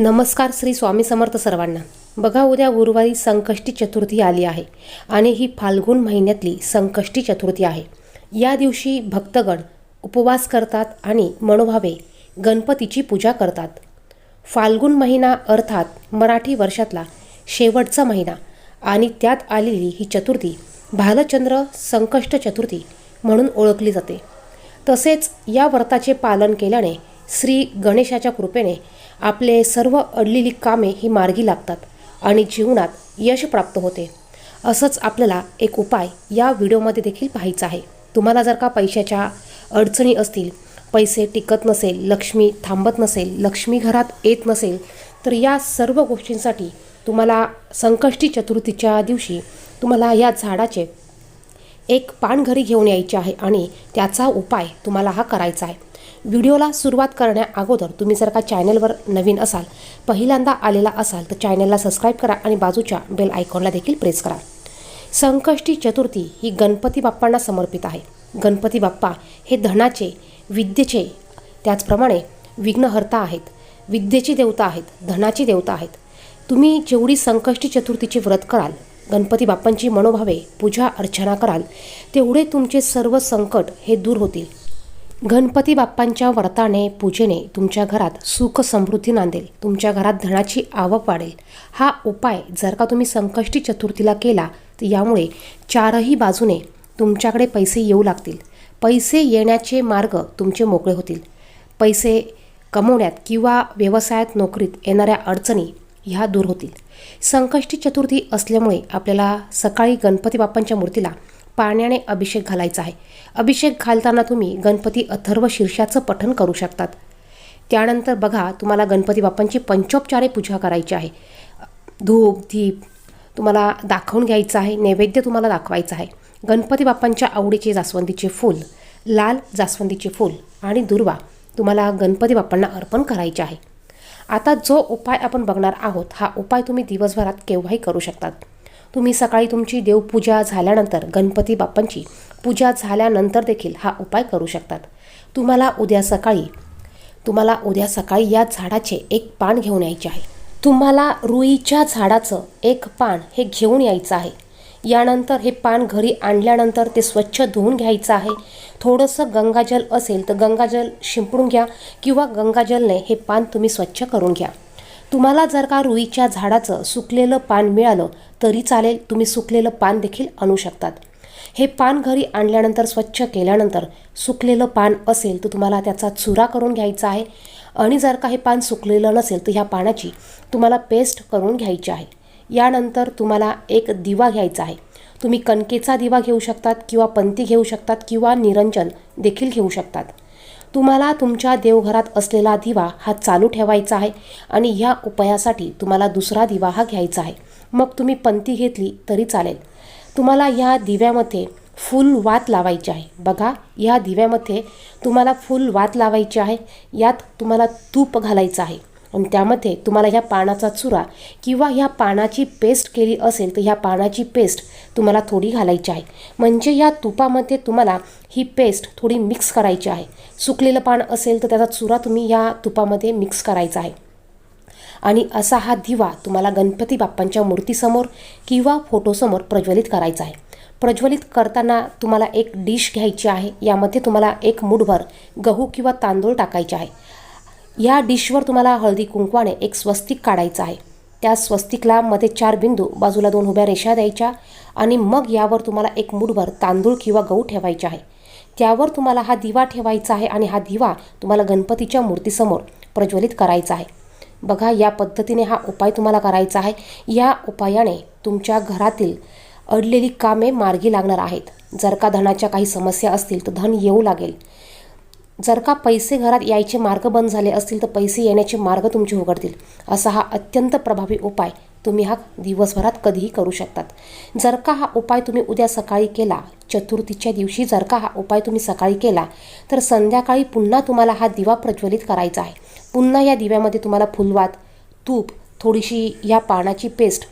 नमस्कार श्री स्वामी समर्थ सर्वांना. बघा उद्या गुरुवारी संकष्टी चतुर्थी आली आहे आणि ही फाल्गुन महिन्यातली संकष्टी चतुर्थी आहे. या दिवशी भक्तगण उपवास करतात आणि मनोभावे गणपतीची पूजा करतात. फाल्गुन महिना अर्थात मराठी वर्षातला शेवटचा महिना आणि त्यात आलेली ही चतुर्थी भालचंद्र संकष्ट चतुर्थी म्हणून ओळखली जाते. तसेच या व्रताचे पालन केल्याने श्री गणेशाच्या कृपेने आपले सर्व अडलेली कामे ही मार्गी लागतात आणि जीवनात यश प्राप्त होते. असंच आपल्याला एक उपाय या व्हिडिओमध्ये देखील पाहायचा आहे. तुम्हाला जर का पैशाच्या अडचणी असतील पैसे टिकत नसेल लक्ष्मी थांबत नसेल लक्ष्मी घरात येत नसेल तर या सर्व गोष्टींसाठी तुम्हाला संकष्टी चतुर्थीच्या दिवशी तुम्हाला या झाडाचे एक पान घरी घेऊन यायचे आहे आणि त्याचा उपाय तुम्हाला हा करायचा आहे. व्हिडिओला सुरुवात करण्याअगोदर तुम्ही जर का चॅनलवर नवीन असाल पहिल्यांदा आलेला असाल तर चॅनलला सबस्क्राईब करा आणि बाजूच्या बेल आयकॉनला देखील प्रेस करा. संकष्टी चतुर्थी ही गणपती बाप्पांना समर्पित आहे. गणपती बाप्पा हे धनाचे विद्येचे त्याचप्रमाणे विघ्नहर्ता आहेत विद्येची देवता आहेत धनाची देवता आहेत. तुम्ही जेवढी संकष्टी चतुर्थीचे व्रत कराल गणपती बाप्पांची मनोभावे पूजा अर्चना कराल तेवढे तुमचे सर्व संकट हे दूर होतील. गणपती बाप्पांच्या व्रताने पूजेने तुमच्या घरात सुख समृद्धी नांदेल. तुमच्या घरात धनाची आवक वाढेल. हा उपाय जर का तुम्ही संकष्टी चतुर्थीला केला तर यामुळे चारही बाजूने तुमच्याकडे पैसे येऊ लागतील. पैसे येण्याचे मार्ग तुमचे मोकळे होतील. पैसे कमवण्यात किंवा व्यवसायात नोकरीत येणाऱ्या अडचणी ह्या दूर होतील. संकष्टी चतुर्थी असल्यामुळे आपल्याला सकाळी गणपती बाप्पांच्या मूर्तीला पाण्याने अभिषेक घालायचा आहे. अभिषेक घालताना तुम्ही गणपती अथर्व शीर्षाचं पठण करू शकतात. त्यानंतर बघा तुम्हाला गणपती बाप्पांची पंचोपचारे पूजा करायची आहे. धूप दीप तुम्हाला दाखवून घ्यायचं आहे नैवेद्य तुम्हाला दाखवायचं आहे. गणपती बाप्पांच्या आवडीचे जास्वंदीचे फूल लाल जास्वंदीचे फूल आणि दुर्वा तुम्हाला गणपती बाप्पांना अर्पण करायचे आहे. आता जो उपाय आपण बघणार आहोत हा उपाय तुम्ही दिवसभरात केव्हाही करू शकतात. तुम्ही सकाळी तुमची देवपूजा झाल्यानंतर गणपती बाप्पांची पूजा झाल्यानंतर देखील हा उपाय करू शकतात. तुम्हाला उद्या सकाळी तुम्हाला उद्या सकाळी या झाडाचे एक पान घेऊन यायचे आहे. तुम्हाला रुईच्या झाडाचं एक पान हे घेऊन यायचं आहे. यानंतर हे पान घरी आणल्यानंतर ते स्वच्छ धुवून घ्यायचं आहे. थोडंसं गंगाजल असेल तर गंगाजल शिंपडून घ्या किंवा गंगाजलने हे पान तुम्ही स्वच्छ करून घ्या. तुम्हाला जर का रुईच्या झाडाचं सुकलेलं पान मिळालं तरी चालेल तुम्ही सुकलेलं पान देखील आणू शकतात. हे पान घरी आणल्यानंतर स्वच्छ केल्यानंतर सुकलेलं पान असेल तर तुम्हाला त्याचा चुरा करून घ्यायचा आहे. आणि जर का हे पान सुकलेलं नसेल तर ह्या पानाची तुम्हाला पेस्ट करून घ्यायची आहे. यानंतर तुम्हाला एक दिवा घ्यायचा आहे. तुम्ही कणकेचा दिवा घेऊ शकतात किंवा पंती घेऊ शकतात किंवा निरंजन देखील घेऊ शकतात. तुम्हाला तुमच्या देवघरात असलेला दिवा हा चालू ठेवायचा आहे आणि ह्या उपायासाठी तुम्हाला दुसरा दिवा हा घ्यायचा आहे. मग तुम्ही पंती घेतली तरी चालेल. तुम्हाला ह्या दिव्यामध्ये फुल वात लावायची आहे. बघा ह्या दिव्यामध्ये तुम्हाला फुल वात लावायची आहे. यात तुम्हाला तूप घालायचं आहे. आणि त्यामध्ये तुम्हाला ह्या पानाचा चुरा किंवा ह्या पानाची पेस्ट केली असेल तर ह्या पानाची पेस्ट तुम्हाला थोडी घालायची आहे. म्हणजे या तुपामध्ये तुम्हाला ही पेस्ट थोडी मिक्स करायची आहे. सुकलेलं पान असेल तर त्याचा चुरा तुम्ही या तुपामध्ये मिक्स करायचा आहे. आणि असा हा दिवा तुम्हाला गणपती बाप्पांच्या मूर्तीसमोर किंवा फोटोसमोर प्रज्वलित करायचा आहे. प्रज्वलित करताना तुम्हाला एक डिश घ्यायची आहे. यामध्ये तुम्हाला एक मुठभर गहू किंवा तांदूळ टाकायचे आहे. या डिशवर तुम्हाला हळदी कुंकवाने एक स्वस्तिक काढायचं आहे. त्या स्वस्तिकला मध्ये चार बिंदू बाजूला दोन उभ्या रेषा द्यायच्या आणि मग यावर तुम्हाला एक मुठभर तांदूळ किंवा गहू ठेवायचे आहे. त्यावर तुम्हाला हा दिवा ठेवायचा आहे आणि हा दिवा तुम्हाला गणपतीच्या मूर्तीसमोर प्रज्वलित करायचा आहे. बघा या पद्धतीने हा उपाय तुम्हाला करायचा आहे. या उपायाने तुमच्या घरातील अडलेली कामे मार्गी लागणार आहेत. जर का धनाच्या काही समस्या असतील तर धन येऊ लागेल. जर का पैसे घरात यायचे मार्ग बंद झाले असतील तर पैसे येण्याचे मार्ग तुमचे उघडतील. असा हा अत्यंत प्रभावी उपाय तुम्ही हा दिवसभरात कधीही करू शकतात. जर का हा उपाय तुम्ही उद्या सकाळी केला चतुर्थीच्या दिवशी जर का हा उपाय तुम्ही सकाळी केला तर संध्याकाळी पुन्हा तुम्हाला हा दिवा प्रज्वलित करायचा आहे. पुन्हा या दिव्यामध्ये तुम्हाला फुलवात तूप थोडीशी या पानाची पेस्ट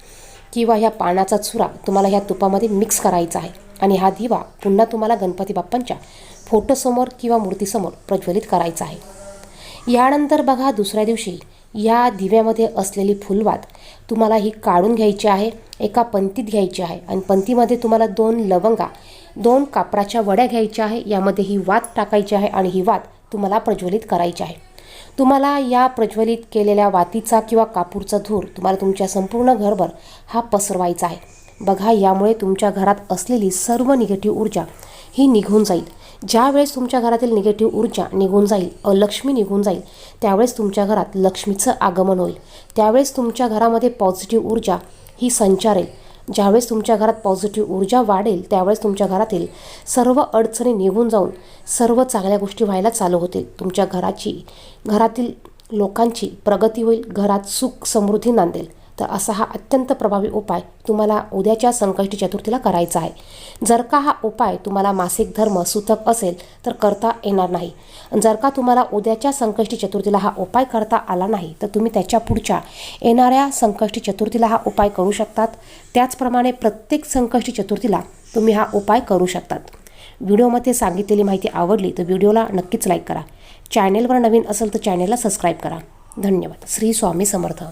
किंवा ह्या पानाचा चुरा तुम्हाला ह्या तुपामध्ये मिक्स करायचा आहे. आणि हा दिवा पुन्हा तुम्हाला गणपती बाप्पांच्या फोटोसमोर किंवा मूर्तीसमोर प्रज्वलित करायचा आहे. यानंतर बघा दुसऱ्या दिवशी या दिव्यामध्ये असलेली फुलवात तुम्हाला ही काढून घ्यायची आहे एका पंतीत घ्यायची आहे आणि पंतीमध्ये तुम्हाला दोन लवंगा दोन कापडाच्या वड्या घ्यायच्या आहे यामध्ये ही वात टाकायची आहे आणि ही वात तुम्हाला प्रज्वलित करायची आहे. तुम्हाला या प्रज्वलित केलेल्या वातीचा किंवा कापूरचा धूर तुम्हाला तुमच्या संपूर्ण घरभर हा पसरवायचा आहे. बघा यामुळे तुमच्या घरात असलेली सर्व निगेटिव्ह ऊर्जा ही निघून जाईल. ज्यावेळेस तुमच्या घरातील निगेटिव्ह ऊर्जा निघून जाईल अलक्ष्मी निघून जाईल त्यावेळेस तुमच्या घरात लक्ष्मीचं आगमन होईल. त्यावेळेस तुमच्या घरामध्ये पॉझिटिव्ह ऊर्जा ही संचारेल. ज्यावेळेस तुमच्या घरात पॉझिटिव्ह ऊर्जा वाढेल त्यावेळेस तुमच्या घरातील सर्व अडचणी निघून जाऊन सर्व चांगल्या गोष्टी व्हायला चालू होतील. तुमच्या घराची घरातील लोकांची प्रगती होईल घरात सुख समृद्धी नांदेल. तर असा हा अत्यंत प्रभावी उपाय तुम्हाला उद्याच्या संकष्टी चतुर्थीला करायचा आहे. जर का हा उपाय तुम्हाला मासिक धर्म सुतक असेल तर करता येणार नाही. जर का तुम्हाला उद्याच्या संकष्टी चतुर्थीला हा उपाय करता आला नाही तर तुम्ही त्याच्या पुढच्या येणाऱ्या संकष्टी चतुर्थीला हा उपाय करू शकतात. त्याचप्रमाणे प्रत्येक संकष्टी चतुर्थीला तुम्ही हा उपाय करू शकतात. व्हिडिओमध्ये सांगितलेली माहिती आवडली तर व्हिडिओला नक्कीच लाईक करा. चॅनेलवर नवीन असेल तर चॅनेलला सबस्क्राईब करा. धन्यवाद. श्री स्वामी समर्थ.